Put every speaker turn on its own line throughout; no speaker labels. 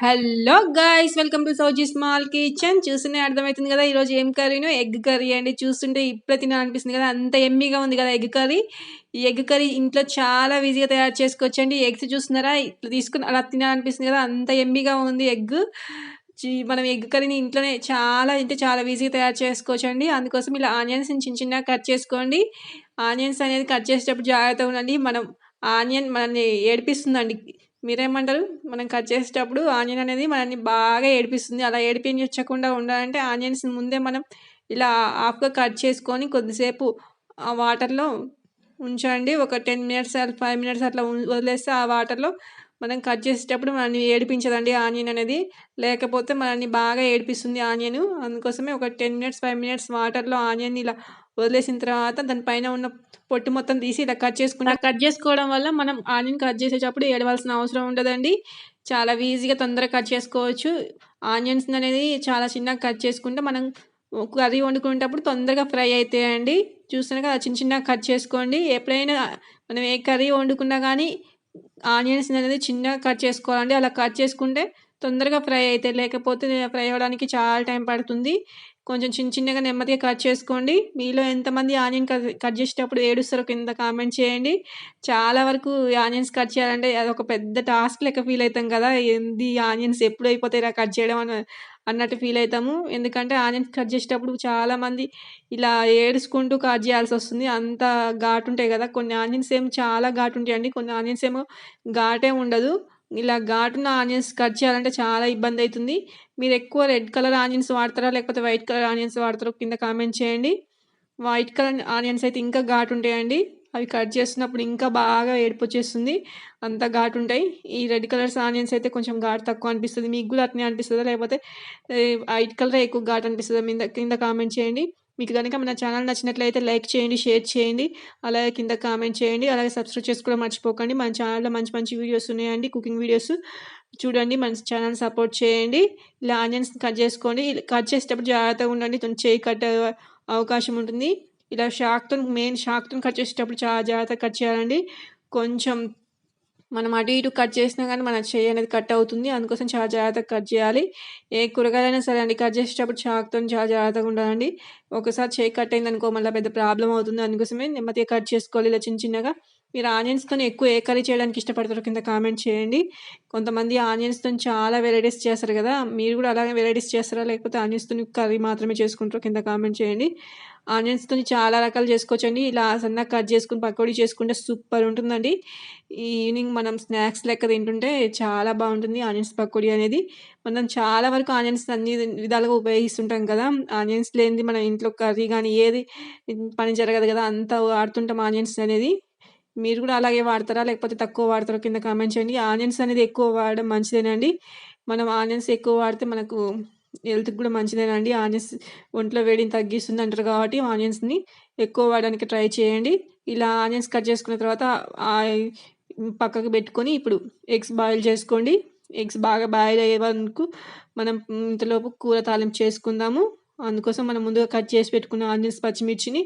Hello guys welcome to Sowji small kitchen చూస్తూనే అర్థమవుతుంది కదా ఈరోజు ఏం కర్రీను ఎగ్ కర్రీ అండి చూస్తుంటే ఇప్పుడే తినాలనిపిస్తుంది కదా అంత ఎమ్మీగా ఉంది కదా ఎగ్ కర్రీ ఈ ఎగ్ కర్రీ ఇంట్లో చాలా ఈజీగా తయారు చేసుకోవచ్చండి ఎగ్స్ చూస్తున్నారా ఇట్లా తీసుకుని అలా తినాలనిపిస్తుంది కదా అంత ఎమ్మీగా ఉంది ఎగ్ మనం ఎగ్ కర్రీని ఇంట్లోనే చాలా అంటే చాలా ఈజీగా తయారు చేసుకోవచ్చండి అందుకోసం ఇలా ఆనియన్స్ చిన్న చిన్న కట్ చేసుకోండి ఆనియన్స్ అనేది కట్ చేసేటప్పుడు జాగ్రత్తగా ఉండండి మనం ఆనియన్ మనల్ని ఏడిపిస్తుందండి మీరేమంటారు మనం కట్ చేసేటప్పుడు ఆనియన్ అనేది మనల్ని బాగా ఏడిపిస్తుంది అలా ఏడిపించకుండా ఉండాలంటే ఆనియన్స్ ముందే మనం ఇలా హాఫ్గా కట్ చేసుకొని కొద్దిసేపు ఆ వాటర్లో ఉంచండి ఒక టెన్ మినిట్స్ ఫైవ్ మినిట్స్ అట్లా వదిలేస్తే ఆ వాటర్లో మనం కట్ చేసేటప్పుడు మనల్ని ఏడిపించదండి ఆనియన్ అనేది లేకపోతే మనల్ని బాగా ఏడిపిస్తుంది ఆనియన్ అందుకోసమే ఒక టెన్ మినిట్స్ ఫైవ్ మినిట్స్ వాటర్లో ఆనియన్ ఇలా వదిలేసిన తర్వాత దానిపైన ఉన్న పొట్టు మొత్తం తీసి ఇలా కట్ చేసుకుంటా
కట్ చేసుకోవడం వల్ల మనం ఆనియన్ కట్ చేసేటప్పుడు ఏడవలసిన అవసరం ఉండదండి చాలా ఈజీగా తొందరగా కట్ చేసుకోవచ్చు ఆనియన్స్ అనేది చాలా చిన్నగా కట్ చేసుకుంటే మనం కర్రీ వండుకునేటప్పుడు తొందరగా ఫ్రై అవుతాయండి చూస్తున్నాక అది చిన్న చిన్నగా కట్ చేసుకోండి ఎప్పుడైనా మనం ఏ కర్రీ వండుకున్నా కానీ ఆనియన్స్ అనేది చిన్నగా కట్ చేసుకోవాలండి అలా కట్ చేసుకుంటే తొందరగా ఫ్రై అవుతాయి లేకపోతే ఫ్రై అవ్వడానికి చాలా టైం పడుతుంది కొంచెం చిన్న చిన్నగా నెమ్మదిగా కట్ చేసుకోండి మీలో ఎంతమంది ఆనియన్ కట్ కట్ చేసేటప్పుడు ఏడుస్తారో కింద కామెంట్ చేయండి చాలా వరకు ఆనియన్స్ కట్ చేయాలంటే అది ఒక పెద్ద టాస్క్ లెక్క ఫీల్ అవుతాం కదా ఎంది ఆనియన్స్ ఎప్పుడు అయిపోతాయి కట్ చేయడం అని అన్నట్టు ఫీల్ అవుతాము ఎందుకంటే ఆనియన్స్ కట్ చేసేటప్పుడు చాలామంది ఇలా ఏడుచుకుంటూ కట్ చేయాల్సి వస్తుంది అంత ఘాటు ఉంటాయి కదా కొన్ని ఆనియన్స్ ఏమో చాలా ఘాటు ఉంటాయండి కొన్ని ఆనియన్స్ ఏమో ఘాటే ఉండదు ఇలా ఘాటున ఆనియన్స్ కట్ చేయాలంటే చాలా ఇబ్బంది అవుతుంది మీరు ఎక్కువ రెడ్ కలర్ ఆనియన్స్ వాడతారా లేకపోతే వైట్ కలర్ ఆనియన్స్ వాడతారో కింద కామెంట్ చేయండి వైట్ కలర్ ఆనియన్స్ అయితే ఇంకా ఘాటు ఉంటాయండి అవి కట్ చేస్తున్నప్పుడు ఇంకా బాగా ఏడుపు వచ్చేస్తుంది అంత ఘాటు ఉంటాయి ఈ రెడ్ కలర్స్ ఆనియన్స్ అయితే కొంచెం ఘాటు తక్కువ అనిపిస్తుంది మీకు కూడా అట్నే అనిపిస్తుందా లేకపోతే వైట్ కలర్ ఎక్కువ ఘాటు అనిపిస్తుందా మీద కింద కామెంట్ చేయండి మీకు కనుక మన ఛానల్ నచ్చినట్లయితే లైక్ చేయండి షేర్ చేయండి అలాగే కింద కామెంట్ చేయండి అలాగే సబ్స్క్రైబ్ చేసుకోవడం మర్చిపోకండి మన ఛానల్లో మంచి మంచి వీడియోస్ ఉన్నాయండి కుకింగ్ వీడియోస్ చూడండి మన ఛానల్ సపోర్ట్ చేయండి ఇలా ఆనియన్స్ కట్ చేసుకోండి కట్ చేసేటప్పుడు జాగ్రత్తగా ఉండండి కొంచెం చేయి కట్ అవకాశం ఉంటుంది ఇలా షాక్తో మెయిన్ షాక్తో కట్ చేసేటప్పుడు చాలా జాగ్రత్తగా కట్ చేయాలండి కొంచెం మనం అటు ఇటు కట్ చేసినా కానీ మన చేయి అనేది కట్ అవుతుంది అందుకోసం చాలా జాగ్రత్తగా కట్ చేయాలి ఏ కూరగాయలైనా సరే అండి కట్ చేసేటప్పుడు చాక్తో చాలా జాగ్రత్తగా ఉండాలండి ఒకసారి చేయి కట్ అయింది అనుకో మళ్ళీ పెద్ద ప్రాబ్లం అవుతుంది అందుకోసమే నెమ్మదిగా కట్ చేసుకోవాలి ఇలా చిన్న చిన్నగా మీరు ఆనియన్స్ కానీ ఎక్కువ ఏ కర్రీ చేయడానికి ఇష్టపడతారు కింద కామెంట్ చేయండి కొంతమంది ఆనియన్స్తో చాలా వెరైటీస్ చేస్తారు కదా మీరు కూడా అలాగే వెరైటీస్ చేస్తారా లేకపోతే ఆనియన్స్తో కర్రీ మాత్రమే చేసుకుంటారు కింద కామెంట్ చేయండి ఆనియన్స్తో చాలా రకాలు చేసుకోవచ్చండి ఇలా సన్నగా కట్ చేసుకుని పకోడీ చేసుకుంటే సూపర్ ఉంటుందండి ఈవినింగ్ మనం స్నాక్స్ లెక్క తింటుంటే చాలా బాగుంటుంది ఆనియన్స్ పకోడీ అనేది మనం చాలా వరకు ఆనియన్స్ అన్ని విధాలుగా ఉపయోగిస్తుంటాం కదా ఆనియన్స్ లేనిది మనం ఇంట్లో కర్రీ కానీ ఏది పని జరగదు కదా అంత వాడుతుంటాం ఆనియన్స్ అనేది మీరు కూడా అలాగే వాడతారా లేకపోతే తక్కువ వాడతారా కింద కామెంట్ చేయండి ఆనియన్స్ అనేది ఎక్కువ వాడడం మంచిదేనండి మనం ఆనియన్స్ ఎక్కువ వాడితే మనకు హెల్త్కి కూడా మంచిదేనండి ఆనియన్స్ ఒంట్లో వేడిని తగ్గిస్తుంది అంటారు కాబట్టి ఆనియన్స్ని ఎక్కువ వాడడానికి ట్రై చేయండి ఇలా ఆనియన్స్ కట్ చేసుకున్న తర్వాత పక్కకు పెట్టుకొని ఇప్పుడు ఎగ్స్ బాయిల్ చేసుకోండి ఎగ్స్ బాగా బాయిల్ అయ్యే వరకు మనం ఇంతలోపు కూర తాలింపు చేసుకుందాము అందుకోసం మనం ముందుగా కట్ చేసి పెట్టుకున్న ఆనియన్స్ పచ్చిమిర్చిని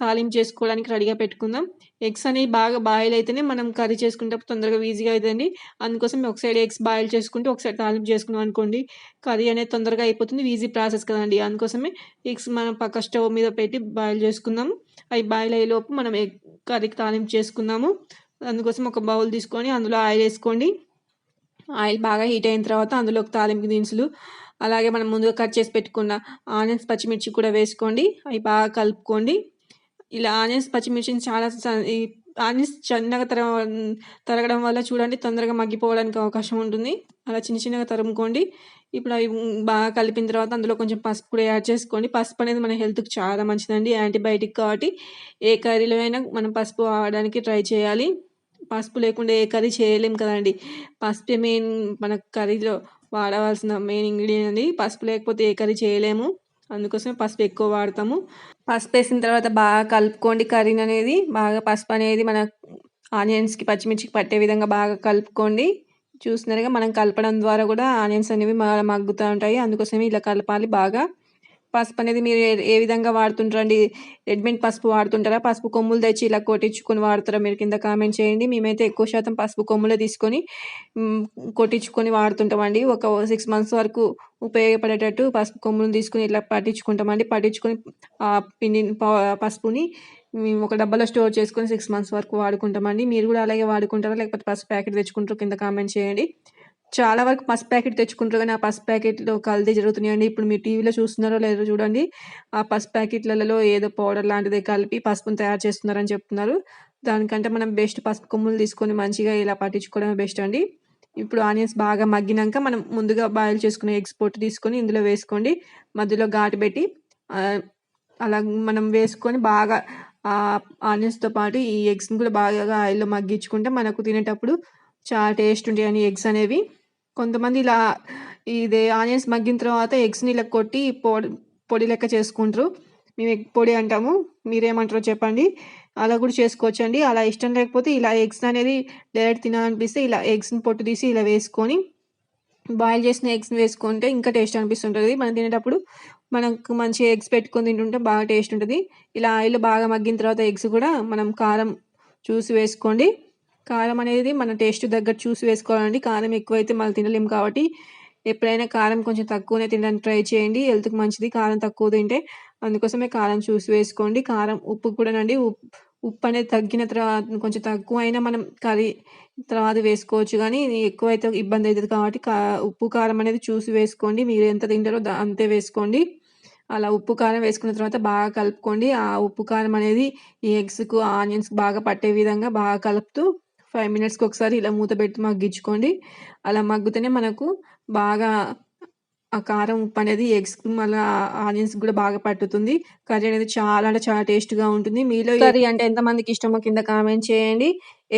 తాలింపు చేసుకోవడానికి రెడీగా పెట్టుకుందాం ఎగ్స్ అనేవి బాగా బాయిల్ అయితేనే మనం కర్రీ చేసుకుంటే తొందరగా ఈజీగా అవుతుంది అందుకోసం ఒక సైడ్ ఎగ్స్ బాయిల్ చేసుకుంటే ఒకసారి తాలింపు చేసుకున్నాం అనుకోండి కర్రీ అనేది తొందరగా అయిపోతుంది ఈజీ ప్రాసెస్ కదండి అందుకోసమే ఎగ్స్ మనం పక్క స్టవ్ మీద పెట్టి బాయిల్ చేసుకుందాము అవి బాయిల్ అయ్యేలోపు మనం ఎగ్ కర్రీకి తాలింపు చేసుకుందాము అందుకోసం ఒక బౌల్ తీసుకొని అందులో ఆయిల్ వేసుకోండి ఆయిల్ బాగా హీట్ అయిన తర్వాత అందులో ఒక తాలింపు దినుసులు అలాగే మనం ముందుగా కట్ చేసి పెట్టుకున్న ఆనియన్స్ పచ్చిమిర్చి కూడా వేసుకోండి అవి బాగా కలుపుకోండి ఇలా ఆనియన్స్ పచ్చిమిర్చిని చాలా ఆనియన్స్ చిన్నగా తర తరగడం వల్ల చూడండి తొందరగా మగ్గిపోవడానికి అవకాశం ఉంటుంది అలా చిన్న చిన్నగా తరుముకోండి ఇప్పుడు అవి బాగా కలిపిన తర్వాత అందులో కొంచెం పసుపు కూడా యాడ్ చేసుకోండి పసుపు అనేది మన హెల్త్కి చాలా మంచిదండి యాంటీబయాటిక్ కాబట్టి ఏ కర్రీలో అయినా మనం పసుపు వాడడానికి ట్రై చేయాలి పసుపు లేకుండా ఏ కర్రీ చేయలేం కదండి పసుపే మెయిన్ మన కర్రీలో వాడవలసిన మెయిన్ ఇంగ్రీడియంట్ ఇది పసుపు లేకపోతే ఏ కర్రీ చేయలేము అందుకోసమే పసుపు ఎక్కువ వాడతాము పసుపు వేసిన తర్వాత బాగా కలుపుకోండి కర్రీ అనేది బాగా పసుపు అనేది మన ఆనియన్స్కి పచ్చిమిర్చికి పట్టే విధంగా బాగా కలుపుకోండి చూస్తున్నారుగా మనం కలపడం ద్వారా కూడా ఆనియన్స్ అనేవి మగ్గుతూ ఉంటాయి అందుకోసమే ఇలా కలపాలి బాగా పసుపు అనేది మీరు ఏ విధంగా వాడుతుంటారండి రెడ్మెంట్ పసుపు వాడుతుంటారా పసుపు కొమ్ములు తెచ్చి ఇలా కొట్టించుకొని వాడుతారా మీరు కింద కామెంట్ చేయండి మేమైతే ఎక్కువ శాతం పసుపు కొమ్ములే తీసుకొని కొట్టించుకొని వాడుతుంటామండి ఒక సిక్స్ మంత్స్ వరకు ఉపయోగపడేటట్టు పసుపు కొమ్ములు తీసుకుని ఇట్లా పట్టించుకుంటామండి పట్టించుకొని ఆ పిండి పసుపుని మేము ఒక డబ్బాలో స్టోర్ చేసుకొని సిక్స్ మంత్స్ వరకు వాడుకుంటామండి మీరు కూడా అలాగే వాడుకుంటారా లేకపోతే పసుపు ప్యాకెట్ తెచ్చుకుంటారు కింద కామెంట్ చేయండి చాలా వరకు పసు ప్యాకెట్ తెచ్చుకుంటారు కానీ ఆ పసు ప్యాకెట్లో కల్తీ జరుగుతున్నాయండి ఇప్పుడు మీరు టీవీలో చూస్తున్నారో లేదో చూడండి ఆ పసు ప్యాకెట్లలో ఏదో పౌడర్ లాంటిది కలిపి పసుపును తయారు చేస్తున్నారని చెప్తున్నారు దానికంటే మనం బెస్ట్ పసుపు కొమ్ములు తీసుకొని మంచిగా ఇలా పట్టించుకోవడమే బెస్ట్ అండి ఇప్పుడు ఆనియన్స్ బాగా మగ్గినాక మనం ముందుగా బాయిల్ చేసుకునే ఎగ్స్ పొట్టు తీసుకొని ఇందులో వేసుకోండి మధ్యలో ఘాటు పెట్టి అలా మనం వేసుకొని బాగా ఆ ఆనియన్స్తో పాటు ఈ ఎగ్స్ని కూడా బాగా ఆయిల్లో మగ్గించుకుంటే మనకు తినేటప్పుడు చాలా టేస్ట్ ఉంటాయని ఎగ్స్ అనేవి కొంతమంది ఇలా ఇది ఆనియన్స్ మగ్గిన తర్వాత ఎగ్స్ని ఇలా కొట్టి పొడి పొడి లెక్క చేసుకుంటారు మేము ఎగ్ పొడి అంటాము మీరేమంటారో చెప్పండి అలా కూడా చేసుకోవచ్చండి అలా ఇష్టం లేకపోతే ఇలా ఎగ్స్ అనేది డైరెక్ట్ తినాలనిపిస్తే ఇలా ఎగ్స్ని పొట్టు తీసి ఇలా వేసుకొని బాయిల్ చేసిన ఎగ్స్ వేసుకుంటే ఇంకా టేస్ట్ అనిపిస్తుంటుంది మనం తినేటప్పుడు మనకు మంచి ఎగ్స్ పెట్టుకొని తింటుంటే బాగా టేస్ట్ ఉంటుంది ఇలా ఆయిల్ బాగా మగ్గిన తర్వాత ఎగ్స్ కూడా మనం కారం చూసి వేసుకోండి కారం అనేది మన టేస్ట్ దగ్గర చూసి వేసుకోవాలండి కారం ఎక్కువైతే మనం తినలేము కాబట్టి ఎప్పుడైనా కారం కొంచెం తక్కువనే తినడానికి ట్రై చేయండి హెల్త్కి మంచిది కారం తక్కువ తింటే అందుకోసమే కారం చూసి వేసుకోండి కారం ఉప్పు కూడా అండి ఉప్పు అనేది తగ్గిన తర్వాత కొంచెం తక్కువ అయినా మనం కర్రీ తర్వాత వేసుకోవచ్చు కానీ ఎక్కువైతే ఇబ్బంది అవుతుంది కాబట్టి కా ఉప్పు కారం అనేది చూసి వేసుకోండి మీరు ఎంత తింటారో అంతే వేసుకోండి అలా ఉప్పు కారం వేసుకున్న తర్వాత బాగా కలుపుకోండి ఆ ఉప్పు కారం అనేది ఈ ఎగ్స్కు ఆనియన్స్కి బాగా పట్టే విధంగా బాగా కలుపుతూ ఫైవ్ మినిట్స్కి ఒకసారి ఇలా మూత పెట్టి మగ్గించుకోండి అలా మగ్గితేనే మనకు బాగా ఆ కారం ఉప్పు అనేది ఎగ్స్ మళ్ళీ ఆనియన్స్ కూడా బాగా పట్టుతుంది కర్రీ అనేది చాలా అంటే చాలా టేస్ట్గా ఉంటుంది మీలో కర్రీ అంటే ఎంతమందికి ఇష్టమో కింద కామెంట్ చేయండి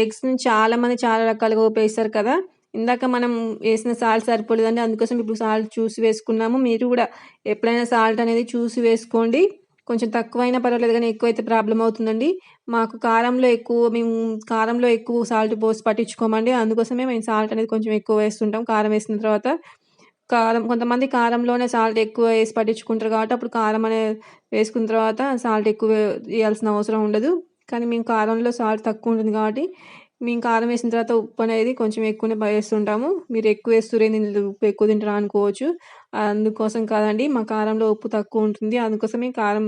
ఎగ్స్ని చాలామంది చాలా రకాలుగా ఉపయోగిస్తారు కదా ఇందాక మనం వేసిన సాల్ట్ సరిపోలేదండి అందుకోసం ఇప్పుడు సాల్ట్ చూసి వేసుకున్నాము మీరు కూడా ఎప్పుడైనా సాల్ట్ అనేది చూసి వేసుకోండి కొంచెం తక్కువైనా పర్వాలేదు కానీ ఎక్కువైతే ప్రాబ్లం అవుతుందండి మాకు కారంలో ఎక్కువ మేము కారంలో ఎక్కువ సాల్ట్ పోసి పట్టించుకోమండి అందుకోసమే మేము సాల్ట్ అనేది కొంచెం ఎక్కువ వేస్తుంటాం కారం వేసిన తర్వాత కారం కొంతమంది కారంలోనే సాల్ట్ ఎక్కువ వేసి పట్టించుకుంటారు కాబట్టి అప్పుడు కారం అనేది వేసుకున్న తర్వాత సాల్ట్ ఎక్కువ వేయాల్సిన అవసరం ఉండదు కానీ మేము కారంలో సాల్ట్ తక్కువ ఉంటుంది కాబట్టి మేము కారం వేసిన తర్వాత ఉప్పు అనేది కొంచెం ఎక్కువనే వేస్తుంటాము మీరు ఎక్కువ వేస్తురే నేను ఉప్పు ఎక్కువ తింటారా అనుకోవచ్చు అందుకోసం కాదండి మా కారంలో ఉప్పు తక్కువ ఉంటుంది అందుకోసమే కారం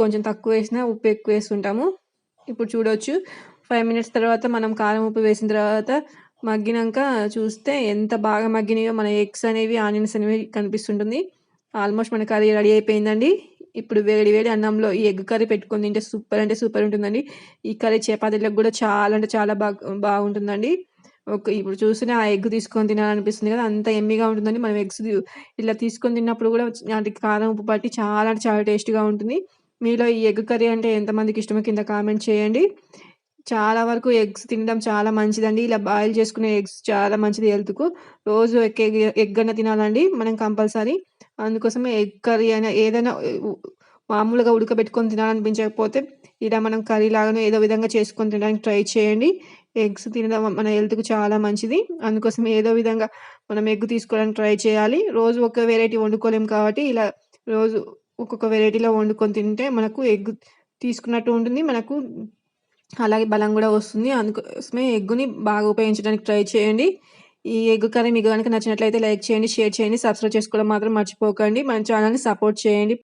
కొంచెం తక్కువ వేసినా ఉప్పు ఎక్కువ వేస్తుంటాము ఇప్పుడు చూడవచ్చు ఫైవ్ మినిట్స్ తర్వాత మనం కారం ఉప్పు వేసిన తర్వాత మగ్గినాక చూస్తే ఎంత బాగా మగ్గినాయో మన ఎగ్స్ అనేవి ఆనియన్స్ అనేవి కనిపిస్తుంటుంది ఆల్మోస్ట్ మన కర్రీ రెడీ అయిపోయిందండి ఇప్పుడు వేడి వేడి అన్నంలో ఈ ఎగ్ కర్రీ పెట్టుకుని తింటే సూపర్ అంటే సూపర్ ఉంటుందండి ఈ కర్రీ చపాతీలకు కూడా చాలా అంటే చాలా బాగా బాగుంటుందండి ఒక ఇప్పుడు చూసినా ఆ ఎగ్ తీసుకొని తినాలనిపిస్తుంది కదా అంత ఎమ్మిగా ఉంటుందండి మనం ఎగ్స్ ఇలా తీసుకొని తిన్నప్పుడు కూడా దానికి కారం ఉప్పు పట్టి చాలా అంటే చాలా టేస్ట్గా ఉంటుంది మీలో ఈ ఎగ్ కర్రీ అంటే ఎంతమందికి ఇష్టమో కింద కామెంట్ చేయండి చాలా వరకు ఎగ్స్ తినడం చాలా మంచిదండి. ఇలా బాయిల్ చేసుకునే ఎగ్స్ చాలా మంచిది హెల్త్‌కు. రోజు ఎగ్ ఎగ్ ఎగ్ తినాలండి మనం కంపల్సరీ. అందుకోసమే ఎగ్ కర్రీ అయినా ఏదైనా మామూలుగా ఉడకబెట్టుకొని తినాలనిపించకపోతే, ఇలా మనం కర్రీ లాగానో ఏదో విధంగా చేసుకొని తినడానికి ట్రై చేయండి. ఎగ్స్ తినడం మన హెల్త్‌కు చాలా మంచిది. అందుకోసం ఏదో విధంగా మనం ఎగ్ తీసుకోవడానికి ట్రై చేయాలి. రోజు ఒక వెరైటీ వండుకోలేము కాబట్టి, ఇలా రోజు ఒక్కొక్క వెరైటీలో వండుకొని తింటే మనకు ఎగ్ తీసుకున్నట్టు ఉంటుంది. మనకు అలాగే బలం కూడా వస్తుంది అందుకోసమే ఎగ్గుని బాగా ఉపయోగించడానికి ట్రై చేయండి ఈ ఎగ్ కర్రీ మీకు కనుక నచ్చినట్లయితే లైక్ చేయండి షేర్ చేయండి సబ్స్క్రైబ్ చేసుకోవడం మాత్రం మర్చిపోకండి మన ఛానల్ని సపోర్ట్ చేయండి